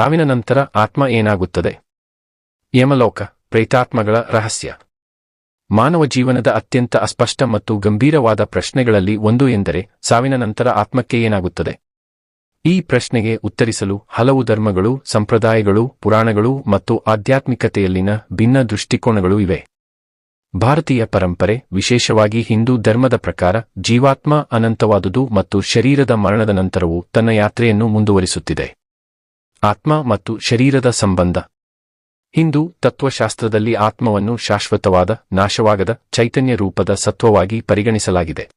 ಸಾವಿನ ನಂತರ ಆತ್ಮ ಏನಾಗುತ್ತದೆ? ಯಮಲೋಕ, ಪ್ರೇತಾತ್ಮಗಳ ರಹಸ್ಯ. ಮಾನವ ಜೀವನದ ಅತ್ಯಂತ ಅಸ್ಪಷ್ಟ ಮತ್ತು ಗಂಭೀರವಾದ ಪ್ರಶ್ನೆಗಳಲ್ಲಿ ಒಂದು ಎಂದರೆ ಸಾವಿನ ನಂತರ ಆತ್ಮಕ್ಕೆ ಏನಾಗುತ್ತದೆ? ಈ ಪ್ರಶ್ನೆಗೆ ಉತ್ತರಿಸಲು ಹಲವು ಧರ್ಮಗಳು, ಸಂಪ್ರದಾಯಗಳು, ಪುರಾಣಗಳು ಮತ್ತು ಆಧ್ಯಾತ್ಮಿಕತೆಯಲ್ಲಿನ ಭಿನ್ನ ದೃಷ್ಟಿಕೋನಗಳು ಇವೆ. ಭಾರತೀಯ ಪರಂಪರೆ, ವಿಶೇಷವಾಗಿ ಹಿಂದೂ ಧರ್ಮದ ಪ್ರಕಾರ, ಜೀವಾತ್ಮ ಅನಂತವಾದುದು ಮತ್ತು ಶರೀರದ ಮರಣದ ನಂತರವೂ ತನ್ನ ಯಾತ್ರೆಯನ್ನು ಮುಂದುವರಿಸುತ್ತಿದೆ. ಆತ್ಮ ಮತ್ತು ಶರೀರದ ಸಂಬಂಧ. ಹಿಂದೂ ತತ್ವಶಾಸ್ತ್ರದಲ್ಲಿ ಆತ್ಮವನ್ನು ಶಾಶ್ವತವಾದ, ನಾಶವಾಗದ, ಚೈತನ್ಯ ರೂಪದ ಸತ್ವವಾಗಿ ಪರಿಗಣಿಸಲಾಗಿದೆ.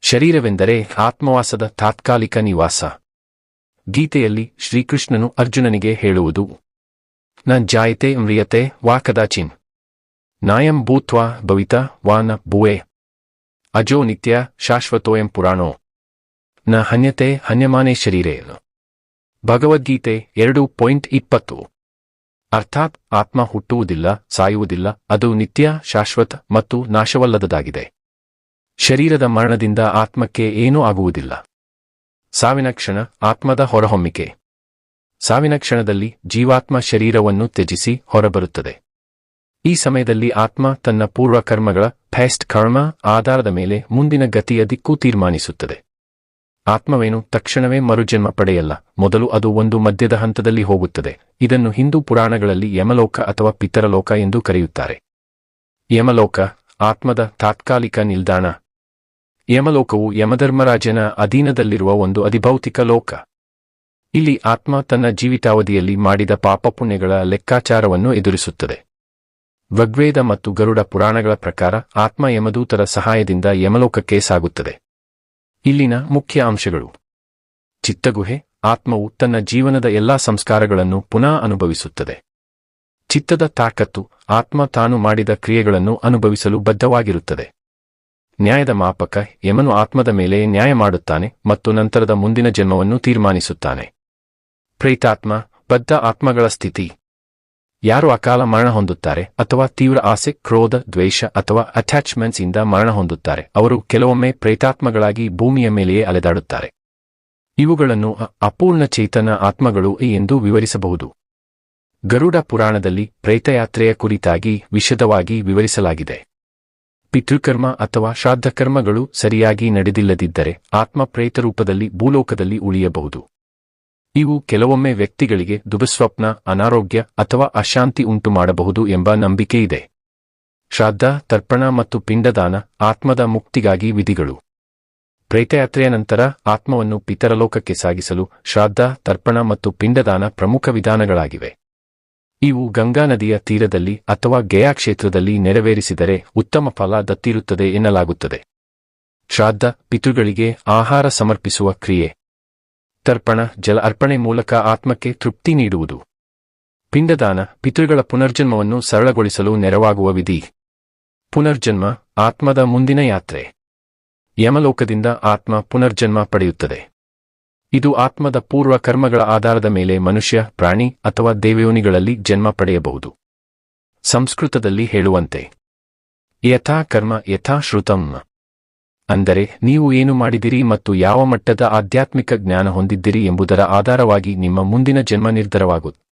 ಶರೀರವೆಂದರೆ ಆತ್ಮವಾಸದ ತಾತ್ಕಾಲಿಕ ನಿವಾಸ. ಗೀತೆಯಲ್ಲಿ ಶ್ರೀಕೃಷ್ಣನು ಅರ್ಜುನನಿಗೆ ಹೇಳುವುದು ನ ಜಾಯತೆ ಮ್ರಿಯತೆ ವಾ ಕದಾಚಿನ್. ನಾಯಂ ಭೂತ್ವಾ ಭವಿತ ವಾ ನ ಭುವೆ. ಅಜೋ ನಿತ್ಯ ಶಾಶ್ವತೋಯಂ ಪುರಾಣೋ. ನ ಹನ್ಯತೆ ಹನ್ಯಮಾನೇ ಶರೀರೇ ಭಗವದ್ಗೀತೆ ಎರಡು ಪಾಯಿಂಟ್ ಇಪ್ಪತ್ತು. ಅರ್ಥಾತ್ ಆತ್ಮ ಹುಟ್ಟುವುದಿಲ್ಲ, ಸಾಯುವುದಿಲ್ಲ, ಅದು ನಿತ್ಯ, ಶಾಶ್ವತ ಮತ್ತು ನಾಶವಲ್ಲದದಾಗಿದೆ. ಶರೀರದ ಮರಣದಿಂದ ಆತ್ಮಕ್ಕೆ ಏನೂ ಆಗುವುದಿಲ್ಲ. ಸಾವಿನ ಕ್ಷಣ ಆತ್ಮದ ಹೊರಹೊಮ್ಮಿಕೆ. ಸಾವಿನ ಕ್ಷಣದಲ್ಲಿ ಜೀವಾತ್ಮ ಶರೀರವನ್ನು ತ್ಯಜಿಸಿ ಹೊರಬರುತ್ತದೆ. ಈ ಸಮಯದಲ್ಲಿ ಆತ್ಮ ತನ್ನ ಪೂರ್ವಕರ್ಮಗಳ ಫೆಸ್ಟ್ ಕರ್ಮ ಆಧಾರದ ಮೇಲೆ ಮುಂದಿನ ಗತಿಯ ದಿಕ್ಕು ತೀರ್ಮಾನಿಸುತ್ತದೆ. ಆತ್ಮವೇನು ತಕ್ಷಣವೇ ಮರುಜನ್ಮ ಪಡೆಯಲ್ಲ. ಮೊದಲು ಅದು ಒಂದು ಮಧ್ಯದ ಹಂತದಲ್ಲಿ ಹೋಗುತ್ತದೆ. ಇದನ್ನು ಹಿಂದೂ ಪುರಾಣಗಳಲ್ಲಿ ಯಮಲೋಕ ಅಥವಾ ಪಿತರಲೋಕ ಎಂದು ಕರೆಯುತ್ತಾರೆ. ಯಮಲೋಕ, ಆತ್ಮದ ತಾತ್ಕಾಲಿಕ ನಿಲ್ದಾಣ. ಯಮಲೋಕವು ಯಮಧರ್ಮರಾಜನ ಅಧೀನದಲ್ಲಿರುವ ಒಂದು ಅಧಿಭೌತಿಕ ಲೋಕ. ಇಲ್ಲಿ ಆತ್ಮ ತನ್ನ ಜೀವಿತಾವಧಿಯಲ್ಲಿ ಮಾಡಿದ ಪಾಪಪುಣ್ಯಗಳ ಲೆಕ್ಕಾಚಾರವನ್ನು ಎದುರಿಸುತ್ತದೆ. ಋಗ್ವೇದ ಮತ್ತು ಗರುಡ ಪುರಾಣಗಳ ಪ್ರಕಾರ ಆತ್ಮ ಯಮದೂತರ ಸಹಾಯದಿಂದ ಯಮಲೋಕಕ್ಕೆ ಸಾಗುತ್ತದೆ. ಇಲ್ಲಿನ ಮುಖ್ಯ ಅಂಶಗಳು. ಚಿತ್ತಗುಹೆ, ಆತ್ಮವು ತನ್ನ ಜೀವನದ ಎಲ್ಲಾ ಸಂಸ್ಕಾರಗಳನ್ನು ಪುನಃ ಅನುಭವಿಸುತ್ತದೆ. ಚಿತ್ತದ ತಾಕತ್ತು ಆತ್ಮ ತಾನು ಮಾಡಿದ ಕ್ರಿಯೆಗಳನ್ನು ಅನುಭವಿಸಲು ಬದ್ಧವಾಗಿರುತ್ತದೆ. ನ್ಯಾಯದ ಮಾಪಕ ಯಮನು ಆತ್ಮದ ಮೇಲೆ ನ್ಯಾಯ ಮಾಡುತ್ತಾನೆ ಮತ್ತು ನಂತರದ ಮುಂದಿನ ಜನ್ಮವನ್ನು ತೀರ್ಮಾನಿಸುತ್ತಾನೆ. ಪ್ರೇತಾತ್ಮ, ಬದ್ಧ ಆತ್ಮಗಳ ಸ್ಥಿತಿ. ಯಾರು ಅಕಾಲ ಮರಣ ಹೊಂದುತ್ತಾರೆ ಅಥವಾ ತೀವ್ರ ಆಸೆ, ಕ್ರೋಧ, ದ್ವೇಷ ಅಥವಾ ಅಟ್ಯಾಚ್ಮೆಂಟ್ಸ್ ಇಂದ ಮರಣ ಹೊಂದುತ್ತಾರೆ, ಅವರು ಕೆಲವೊಮ್ಮೆ ಪ್ರೇತಾತ್ಮಗಳಾಗಿ ಭೂಮಿಯ ಮೇಲೆಯೇ ಅಲೆದಾಡುತ್ತಾರೆ. ಇವುಗಳನ್ನು ಅಪೂರ್ಣ ಚೇತನ ಆತ್ಮಗಳು ಎಂದು ವಿವರಿಸಬಹುದು. ಗರುಡ ಪುರಾಣದಲ್ಲಿ ಪ್ರೇತಯಾತ್ರೆಯ ಕುರಿತಾಗಿ ವಿಶದವಾಗಿ ವಿವರಿಸಲಾಗಿದೆ. ಪಿತೃಕರ್ಮ ಅಥವಾ ಶ್ರಾದ್ದಕರ್ಮಗಳು ಸರಿಯಾಗಿ ನಡೆದಿಲ್ಲದಿದ್ದರೆ ಆತ್ಮ ಪ್ರೇತರೂಪದಲ್ಲಿ ಭೂಲೋಕದಲ್ಲಿ ಉಳಿಯಬಹುದು. ಇವು ಕೆಲವೊಮ್ಮೆ ವ್ಯಕ್ತಿಗಳಿಗೆ ದುಬಸ್ವಪ್ನ, ಅನಾರೋಗ್ಯ ಅಥವಾ ಅಶಾಂತಿ ಉಂಟುಮಾಡಬಹುದು ಎಂಬ ನಂಬಿಕೆ ಇದೆ. ಶ್ರಾದ್ದ, ತರ್ಪಣ ಮತ್ತು ಪಿಂಡದಾನ ಆತ್ಮದ ಮುಕ್ತಿಗಾಗಿ ವಿಧಿಗಳು. ಪ್ರೇತಯಾತ್ರೆಯ ನಂತರ ಆತ್ಮವನ್ನು ಪಿತರಲೋಕಕ್ಕೆ ಸಾಗಿಸಲು ಶ್ರಾದ್ದ, ತರ್ಪಣ ಮತ್ತು ಪಿಂಡದಾನ ಪ್ರಮುಖ ವಿಧಾನಗಳಾಗಿವೆ. ಇವು ಗಂಗಾ ನದಿಯ ತೀರದಲ್ಲಿ ಅಥವಾ ಗಯಾ ಕ್ಷೇತ್ರದಲ್ಲಿ ನೆರವೇರಿಸಿದರೆ ಉತ್ತಮ ಫಲ ದತ್ತಿರುತ್ತದೆ ಎನ್ನಲಾಗುತ್ತದೆ. ಶ್ರಾದ್ದ, ಪಿತೃಗಳಿಗೆ ಆಹಾರ ಸಮರ್ಪಿಸುವ ಕ್ರಿಯೆ. ತರ್ಪಣ, ಜಲ ಅರ್ಪಣೆ ಮೂಲಕ ಆತ್ಮಕ್ಕೆ ತೃಪ್ತಿ ನೀಡುವುದು. ಪಿಂಡದಾನ, ಪಿತೃಗಳ ಪುನರ್ಜನ್ಮವನ್ನು ಸರಳಗೊಳಿಸಲು ನೆರವಾಗುವ ವಿಧಿ. ಪುನರ್ಜನ್ಮ, ಆತ್ಮದ ಮುಂದಿನ ಯಾತ್ರೆ. ಯಮಲೋಕದಿಂದ ಆತ್ಮ ಪುನರ್ಜನ್ಮ ಪಡೆಯುತ್ತದೆ. ಇದು ಆತ್ಮದ ಪೂರ್ವ ಕರ್ಮಗಳ ಆಧಾರದ ಮೇಲೆ ಮನುಷ್ಯ, ಪ್ರಾಣಿ ಅಥವಾ ದೇವಯೋನಿಗಳಲ್ಲಿ ಜನ್ಮ ಪಡೆಯಬಹುದು. ಸಂಸ್ಕೃತದಲ್ಲಿ ಹೇಳುವಂತೆ. ಯಥಾ ಕರ್ಮ ಯಥಾ ಶ್ರುತಂ. ಅಂದರೆ ನೀವು ಏನು ಮಾಡಿದಿರಿ ಮತ್ತು ಯಾವ ಮಟ್ಟದ ಆಧ್ಯಾತ್ಮಿಕ ಜ್ಞಾನ ಹೊಂದಿದ್ದೀರಿ ಎಂಬುದರ ಆಧಾರವಾಗಿ ನಿಮ್ಮ ಮುಂದಿನ ಜನ್ಮ ನಿರ್ಧಾರವಾಗುತ್ತದೆ.